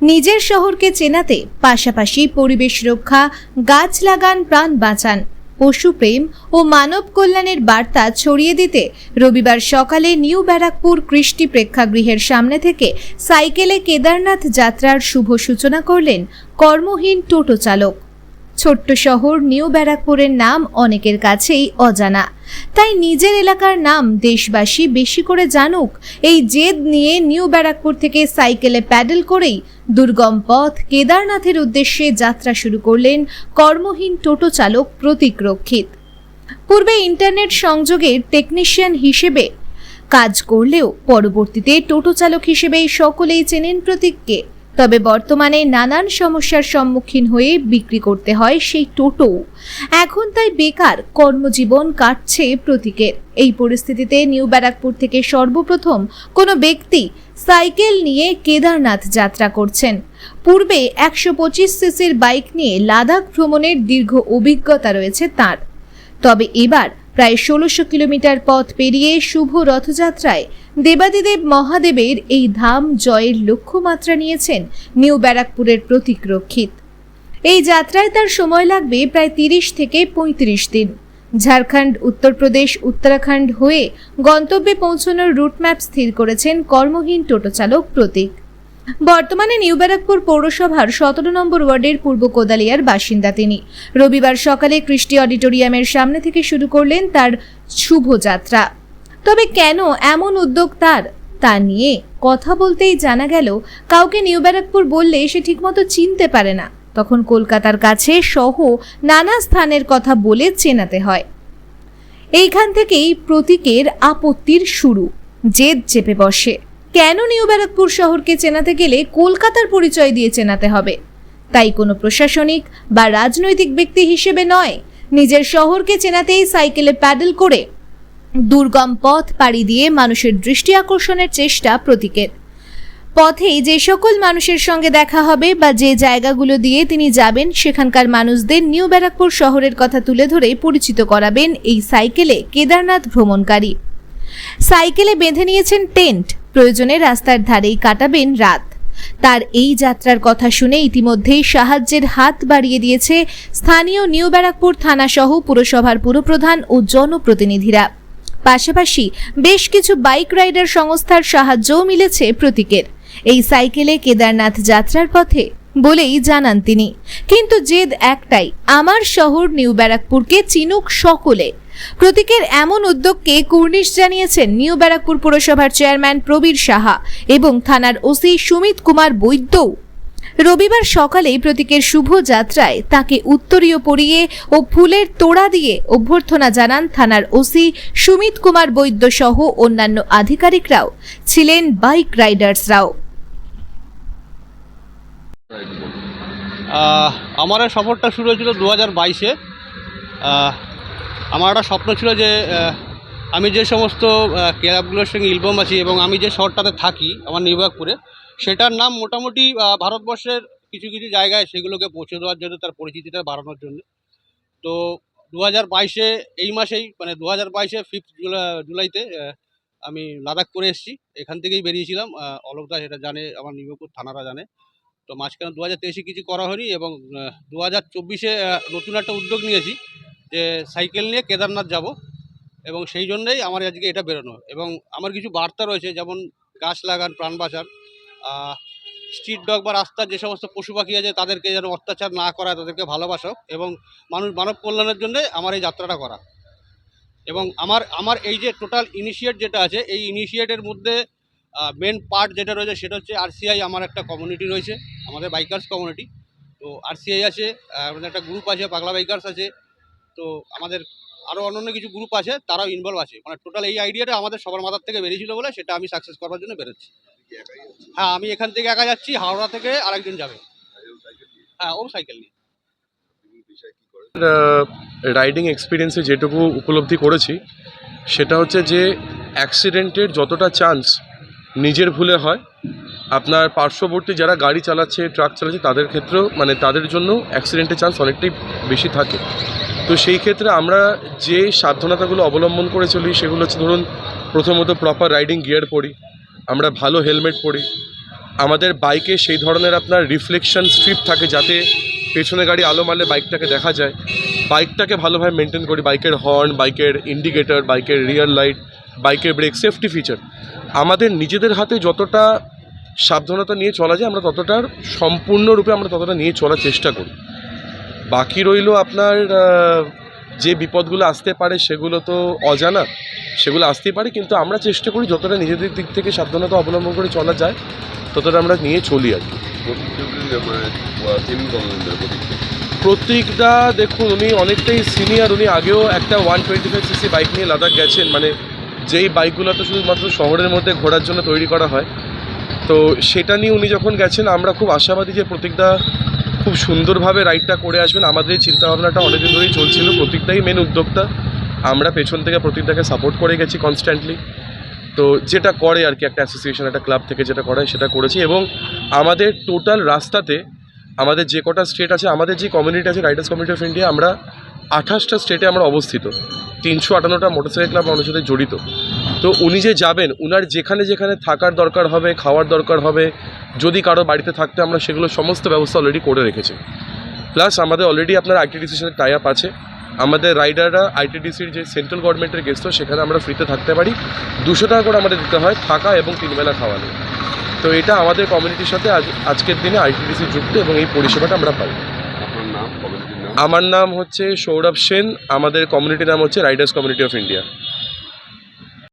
নিজের শহরকে চেনাতে পাশাপাশি পরিবেশ রক্ষা, গাছ লাগান, প্রাণ বাঁচান পশুপ্রেম ও মানব কল্যাণের বার্তা ছড়িয়ে দিতে রবিবার সকালে নিউ ব্যারাকপুর কৃষ্টি প্রেক্ষাগৃহের সামনে থেকে সাইকেলে কেদারনাথ যাত্রার শুভ সূচনা করলেন কর্মহীন টোটো চালক। ছোট্ট শহর নিউ ব্যারাকপুরের নাম অনেকের কাছেই অজানা। তাই নিজের এলাকার নাম দেশবাসী বেশি করে জানুক, এই জেদ নিয়ে নিউ ব্যারাকপুর থেকে সাইকেলে প্যাডেল করেই দুর্গম পথ কেদারনাথের উদ্দেশ্যে যাত্রা শুরু করলেন কর্মহীন টোটো চালক প্রতীক রক্ষিত। পূর্বে ইন্টারনেট সংযোগের টেকনিশিয়ান হিসেবে কাজ করলেও পরবর্তীতে টোটো চালক হিসেবেই সকলেই চেনেন প্রতীককে। তবে বর্তমানে নানান সমস্যার সম্মুখীন হয়ে বিক্রি করতে হয় সেই টোটো। এখন তাই বেকার কর্মজীবন কাটছে প্রতীকের। এই পরিস্থিতিতে নিউ ব্যারাকপুর থেকে সর্বপ্রথম কোনো ব্যক্তি সাইকেল নিয়ে কেদারনাথ যাত্রা করছেন। পূর্বে একশো পঁচিশ সিসির বাইক নিয়ে লাদাখ ভ্রমণের দীর্ঘ অভিজ্ঞতা রয়েছে তার। তবে এবার প্রায় ষোলোশো কিলোমিটার পথ পেরিয়ে শুভ রথযাত্রায় দেবাদিদেব মহাদেবের এই ধাম জয়ের লক্ষ্যমাত্রা নিয়েছেন নিউ ব্যারাকপুরের প্রতীক রক্ষিত। এই যাত্রায় তার সময় লাগবে প্রায় তিরিশ থেকে পঁয়ত্রিশ দিন। ঝাড়খণ্ড, উত্তরপ্রদেশ, উত্তরাখণ্ড হয়ে গন্তব্যে পৌঁছানোর রুটম্যাপ স্থির করেছেন কর্মহীন টোটো চালক প্রতীক। বর্তমানে নিউ ব্যারাকপুর পৌরসভার সতেরো নম্বর ওয়ার্ডের পূর্ব কোদালিয়ার বাসিন্দা তিনি। রবিবার সকালে কৃষ্টি অডিটোরিয়ামের সামনে থেকে শুরু করলেন তার শুভযাত্রা তবে কেন এমন উদ্যোগ তার? তা নিয়ে কথা বলতেই জানা গেল, কাউকে নিউ ব্যারাকপুর বললে সে ঠিকমতো চিনতে পারে না। তখন কলকাতার কাছে সহ নানা স্থানের কথা বলে চেনাতে হয়। এইখান থেকেই প্রতীকের আপত্তির শুরু। জেদ চেপে বসে। কেন নিউ ব্যারাকপুর শহরকে চেনাতে গেলে কলকাতার পরিচয় দিয়ে চেনাতে হবে? তাই কোনো প্রশাসনিক বা রাজনৈতিক ব্যক্তি হিসেবে নয়, নিজের শহরকে চেনাতেই সাইকেলে প্যাডেল করে দুর্গম পথ পাড়ি দিয়ে মানুষের দৃষ্টি আকর্ষণের চেষ্টা প্রতীকের। পথে যে সকল মানুষের সঙ্গে দেখা হবে বা যে জায়গাগুলো দিয়ে তিনি যাবেন, সেখানকার মানুষদের নিউ ব্যারাকপুর শহরের কথা তুলে ধরে পরিচিত করাবেন এই সাইকেলে কেদারনাথ ভ্রমণকারী। সাইকেলে বেঁধে নিয়েছেন টেন্ট প্রয়োজনে রাস্তার ধারেই কাটাবেন রাত। তার এই যাত্রার কথা শুনে ইতিমধ্যেই সাহায্যের হাত বাড়িয়ে দিয়েছে স্থানীয় নিউ ব্যারাকপুর থানা সহ পুরসভার পুরপ্রধান ও জনপ্রতিনিধিরা। পাশাপাশি বেশ কিছু বাইক রাইডার সংস্থার সাহায্যও মিলেছে প্রতীকের। এই সাইকেলে কেদারনাথ যাত্রার পথে বলেই জানান তিনি। কিন্তু জেদ একটাই, আমার শহর নিউ ব্যারাকপুরকে চিনুক সকলে। প্রতীকের এমন উদ্যোগকে কুর্নিশ জানিয়েছেন নিউ ব্যারাকপুর পুরসভার চেয়ারম্যান প্রবীর সাহা এবং থানার ওসি সুমিত কুমার বৈদ্যও। রবিবার সকালেই প্রতীকের শুভ যাত্রায় তাকে উত্তরীয় পরিয়ে ও ফুলের তোড়া দিয়ে অভ্যর্থনা জানান থানার ওসি সুমিত কুমার বৈদ্য সহ অন্যান্য আধিকারিকরাও, ছিলেন বাইক রাইডার্সরাও। আমার সফরটা শুরু হয়েছিল দু হাজার বাইশে। আমার একটা স্বপ্ন ছিল যে আমি যে সমস্ত ক্লাবগুলোর সঙ্গে ইলবম আছি এবং আমি যে শহরটাতে থাকি, আমার নির্বাগপুরে সেটার নাম মোটামুটি ভারতবর্ষের কিছু কিছু জায়গায় সেগুলোকে পৌঁছে দেওয়ার জন্য, তার পরিচিতিটা বাড়ানোর জন্য। তো দু হাজার বাইশে, এই মাসেই মানে দু হাজার বাইশে ফিফথ জুলাইতে আমি লাদাখ করে এসেছি। এখান থেকেই বেরিয়েছিলাম অলোকদা সেটা জানে, আমার নির্বাগপুর থানারা জানে। তো মাঝখানে দু হাজার তেইশে কিছু করা হয়নি এবং দু হাজার চব্বিশে নতুন একটা উদ্যোগ নিয়েছি। যে সাইকেল নিয়ে কেদারনাথ যাব এবং সেই জন্যই আমার আজকে এটা বেরোনো এবং আমার কিছু বার্তা রয়েছে, যেমন গাছ লাগান, প্রাণ বাঁচান স্ট্রিট ডগ বা রাস্তার যে সমস্ত পশু পাখি আছে তাদেরকে যেন অত্যাচার না করা তাদেরকে ভালোবাসক এবং মানুষ মানব কল্যাণের জন্যে আমার এই যাত্রাটা করা। এবং আমার আমার এই যে টোটাল ইনিশিয়েট যেটা আছে, এই ইনিশিয়েটের মধ্যে মেন পার্ট যেটা রয়েছে সেটা হচ্ছে আরসিআই আমার একটা কমিউনিটি রয়েছে, আমাদের বাইকার্স কমিউনিটি তো আরসিআই আছে আমাদের একটা গ্রুপ আছে, পাগলা বাইকার্স আছে তো আমাদের আরও অন্যান্য কিছু গ্রুপ আছে, তারাও ইনভলভ আছে। মানে টোটাল এই আইডিয়াটা আমাদের সবার মাথার থেকে বেরিয়েছিল বলে সেটা আমি সাকসেস করার জন্য বেরোচ্ছি। হ্যাঁ আমি এখান থেকে একা যাচ্ছি, হাওড়া থেকে আরেকজন যাবে। হ্যাঁ ও সাইকেল নিয়ে। রাইডিং এক্সপিরিয়েন্সে যেটুকু উপলব্ধি করেছি, সেটা হচ্ছে যে অ্যাক্সিডেন্টের যতটা চান্স নিজের ভুলে হয়, আপনার পার্শ্ববর্তী যারা গাড়ি চালাচ্ছে ট্রাক চালাচ্ছে, তাদের ক্ষেত্রেও মানে তাদের জন্য অ্যাক্সিডেন্টের চান্স অনেকটাই বেশি থাকে। তো সেই ক্ষেত্রে আমরা যে সাবধানতাগুলো অবলম্বন করে চলি সেগুলো হচ্ছে ধরুন, প্রথমত প্রপার রাইডিং গিয়ার পরি, আমরা ভালো হেলমেট পরি। আমাদের বাইকে সেই ধরনের আপনার রিফ্লেকশন স্ট্রিপ থাকে যাতে পেছনে গাড়ি আলো মারলে বাইকটাকে দেখা যায়। বাইকটাকে ভালোভাবে মেনটেন করি বাইকের হর্ন বাইকের ইন্ডিকেটর বাইকের রিয়ার লাইট বাইকের ব্রেক সেফটি ফিচার আমাদের নিজেদের হাতে যতটা সাবধানতা নিয়ে চলা যায়, আমরা ততটার সম্পূর্ণরূপে আমরা ততটা নিয়ে চলার চেষ্টা করি। বাকি রইল আপনার যে বিপদগুলো আসতে পারে সেগুলো তো অজানা। সেগুলো আসতেই পারে, কিন্তু আমরা চেষ্টা করি যতটা নিজেদের দিক থেকে সাবধানতা অবলম্বন করে চলা যায়, ততটা আমরা নিয়ে চলি আর কি। প্রতীকদা দেখুন, উনি অনেকটাই সিনিয়র উনি আগেও একটা one twenty five CC bike নিয়ে লাদাখ গেছেন মানে যেই বাইকগুলো তো শুধুমাত্র শহরের মধ্যে ঘোরার জন্য তৈরি করা হয়। তো সেটা নিয়ে উনি যখন গেছেন, আমরা খুব আশাবাদী যে প্রতীকদা খুব সুন্দরভাবে রাইডটা করে আসবেন। আমাদের এই চিন্তাভাবনাটা অনেকদিন ধরেই চলছিল। প্রতীকদাই মেন উদ্যোক্তা। আমরা পেছন থেকে প্রতীকদাকে সাপোর্ট করে গেছি কনস্ট্যান্টলি তো যেটা করে আর কি একটা অ্যাসোসিয়েশন একটা ক্লাব থেকে যেটা করে সেটা করেছি এবং আমাদের টোটাল রাস্তাতে আমাদের যে কটা স্টেট আছে, আমাদের যে কমিউনিটি আছে রাইডার্স কমিউনিটি অফ ইন্ডিয়া আমরা আঠাশটা স্টেটে আমরা অবস্থিত। তিনশো আটান্নটা মোটরসাইকেল ক্লাব আমাদের সাথে জড়িত। তো উনি যে যাবেন উনার যেখানে যেখানে থাকার দরকার হবে খাওয়ার দরকার হবে যদি কারও বাড়িতে থাকতে আমরা সেগুলো সমস্ত ব্যবস্থা অলরেডি করে রেখেছি। প্লাস আমাদের অলরেডি আপনার আইটিডিসির সাথে টাই আপ আছে। আমাদের রাইডাররা আইটিডিসির যে সেন্ট্রাল গভর্নমেন্টের গেস্ট সেখানে আমরা ফ্রিতে থাকতে পারি। দুশো টাকা করে আমাদের দিতে হয় থাকা এবং তিনবেলা খাওয়ানো তো এটা আমাদের কমিউনিটির সাথে আজ আজকের দিনে আইটিডিসি যুক্ত এবং এই পরিষেবাটা আমরা পাই। আমার নাম হচ্ছে সৌরভ সেন। আমাদের কমিউনিটির নাম হচ্ছে রাইডার্স কমিউনিটি অফ ইন্ডিয়া